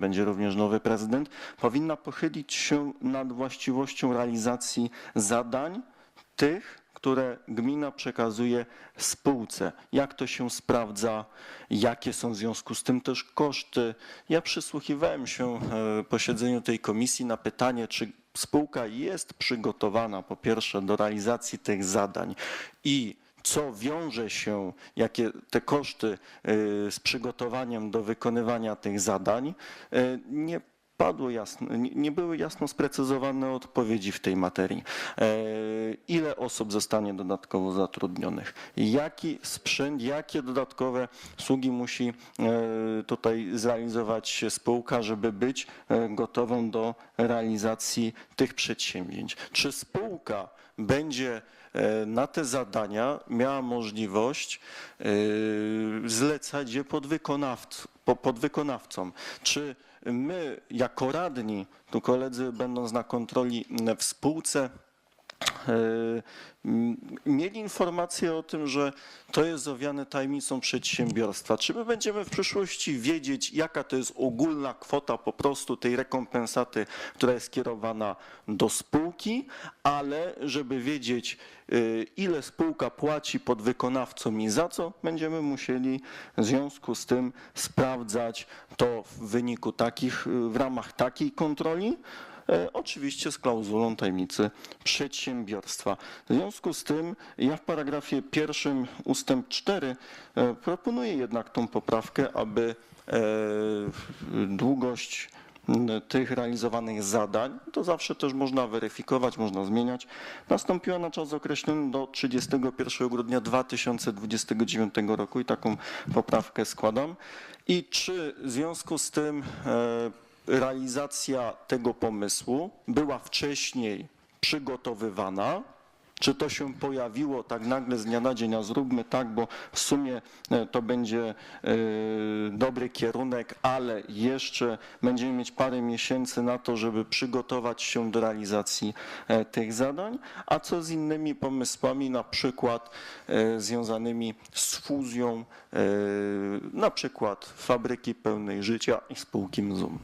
będzie również nowy prezydent, powinna pochylić się nad właściwością realizacji zadań tych, które gmina przekazuje spółce. Jak to się sprawdza, jakie są w związku z tym też koszty. Ja przysłuchiwałem się e, posiedzeniu tej komisji na pytanie, czy spółka jest przygotowana po pierwsze do realizacji tych zadań i co wiąże się, jakie te koszty y, z przygotowaniem do wykonywania tych zadań, y, nie padło jasno, nie były jasno sprecyzowane odpowiedzi w tej materii. E, Ile osób zostanie dodatkowo zatrudnionych? Jaki sprzęt, jakie dodatkowe usługi musi e, tutaj zrealizować spółka, żeby być e, gotową do realizacji tych przedsięwzięć? Czy spółka będzie na te zadania miała możliwość e, zlecać je podwykonawc- po- podwykonawcom. Czy my jako radni, tu koledzy będąc na kontroli w spółce, e, mieli informację o tym, że to jest owiane tajemnicą przedsiębiorstwa. Czy my będziemy w przyszłości wiedzieć, jaka to jest ogólna kwota po prostu tej rekompensaty, która jest kierowana do spółki, ale żeby wiedzieć, y, ile spółka płaci podwykonawcom i za co, będziemy musieli w związku z tym sprawdzać to w wyniku takich, w ramach takiej kontroli, E, Oczywiście z klauzulą tajemnicy przedsiębiorstwa. W związku z tym ja w paragrafie pierwszym ustęp 4 e, proponuję jednak tą poprawkę, aby e, długość tych realizowanych zadań, to zawsze też można weryfikować, można zmieniać, nastąpiła na czas określony do 31 grudnia 2029 roku i taką poprawkę składam. I czy w związku z tym e, realizacja tego pomysłu była wcześniej przygotowywana, czy to się pojawiło tak nagle z dnia na dzień, a zróbmy tak, bo w sumie e, to będzie e, dobry kierunek, ale jeszcze będziemy mieć parę miesięcy na to, żeby przygotować się do realizacji e, tych zadań, a co z innymi pomysłami, na przykład związanymi z fuzją, na przykład fabryki pełnej życia i spółki MZUM.